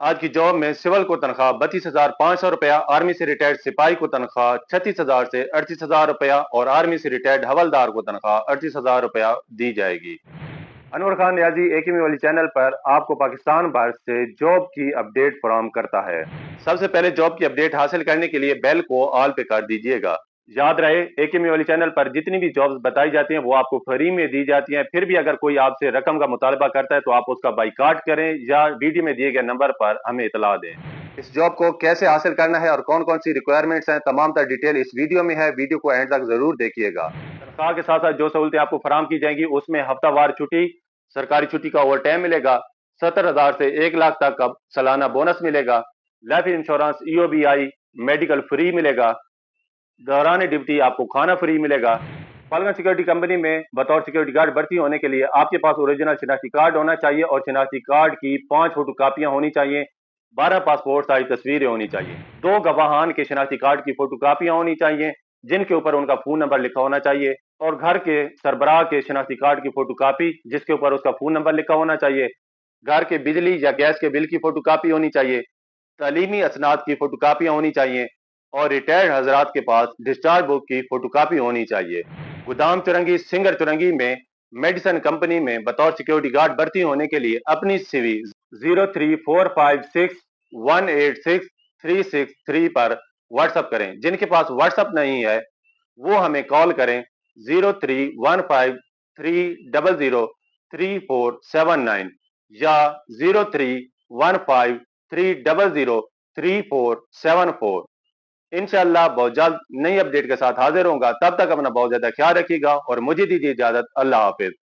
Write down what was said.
آج کی جاب میں سول کو تنخواہ بتیس ہزار پانچ سو روپیہ، آرمی سے ریٹائرڈ سپاہی کو تنخواہ چھتیس ہزار سے اڑتیس ہزار روپیہ اور آرمی سے ریٹائرڈ حوالدار کو تنخواہ اڑتیس ہزار روپیہ دی جائے گی۔ انور خان نیازی ایک والی چینل پر آپ کو پاکستان بھر سے جاب کی اپڈیٹ فراہم کرتا ہے۔ سب سے پہلے جاب کی اپڈیٹ حاصل کرنے کے لیے بیل کو آل پہ کر دیجیے گا۔ یاد رہے ایک ایم والی چینل پر جتنی بھی جابز بتائی جاتی ہیں وہ آپ کو فری میں دی جاتی ہیں۔ پھر بھی اگر کوئی آپ سے رقم کا مطالبہ کرتا ہے تو آپ اس کا بائی کارڈ کریں یا ویڈیو میں دیے گئے نمبر پر ہمیں اطلاع دیں۔ اس جاب کو کیسے حاصل کرنا ہے اور کون کون سی ریکوائرمنٹس ہیں تمام تر ڈیٹیل اس ویڈیو میں ہے۔ ویڈیو کو اینڈ تک ضرور دیکھیے گا۔ تنخواہ کے ساتھ ساتھ جو سہولتیں آپ کو فراہم کی جائیں گی اس میں ہفتہ وار چھٹی سرکاری چھٹی کا اوور ٹائم ملے گا ستر ہزار سے ایک لاکھ تک اب سالانہ بونس ملے گا۔ Life insurance E O B I medical free ملے گا۔ دوران ڈیوٹی آپ کو کھانا فری ملے گا۔ فالگن سیکورٹی کمپنی میں بطور سیکورٹی گارڈ بھرتی ہونے کے لیے آپ کے پاس اوریجنل شناختی کارڈ ہونا چاہیے اور شناختی کارڈ کی پانچ فوٹو کاپیاں ہونی چاہیے۔ بارہ پاسپورٹ سائز تصویریں ہونی چاہیے۔ دو گواہان کے شناختی کارڈ کی فوٹو کاپیاں ہونی چاہیے، جن کے اوپر ان کا فون نمبر لکھا ہونا چاہیے اور گھر کے سربراہ کے شناختی کارڈ کی فوٹو کاپی، جس کے اوپر اس کا فون نمبر لکھا ہونا چاہیے۔ گھر کے بجلی یا گیس کے بل کی فوٹو کاپی ہونی چاہیے۔ تعلیمی اسناد کی فوٹو کاپیاں ہونی چاہیے۔ اور ریٹائرڈ حضرات کے پاس ڈسچارج بک کی فوٹو کاپی ہونی چاہیے۔ گودام چرنگی، سنگر چرنگی میں میڈیسن کمپنی میں بطور سیکیورٹی گارڈ بھرتی ہونے کے لیے اپنی C V zero three four five six one eight six three six three پر واٹس اپ کریں۔ جن کے پاس واٹس اپ نہیں ہے، وہ ہمیں کال کریں zero three one five three double zero three four seven nine یا zero three one five three double zero three four seven four. انشاءاللہ بہت جلد نئی اپڈیٹ کے ساتھ حاضر ہوں گا۔ تب تک اپنا بہت زیادہ خیال رکھیے گا اور مجھے دیجیے اجازت۔ اللہ حافظ۔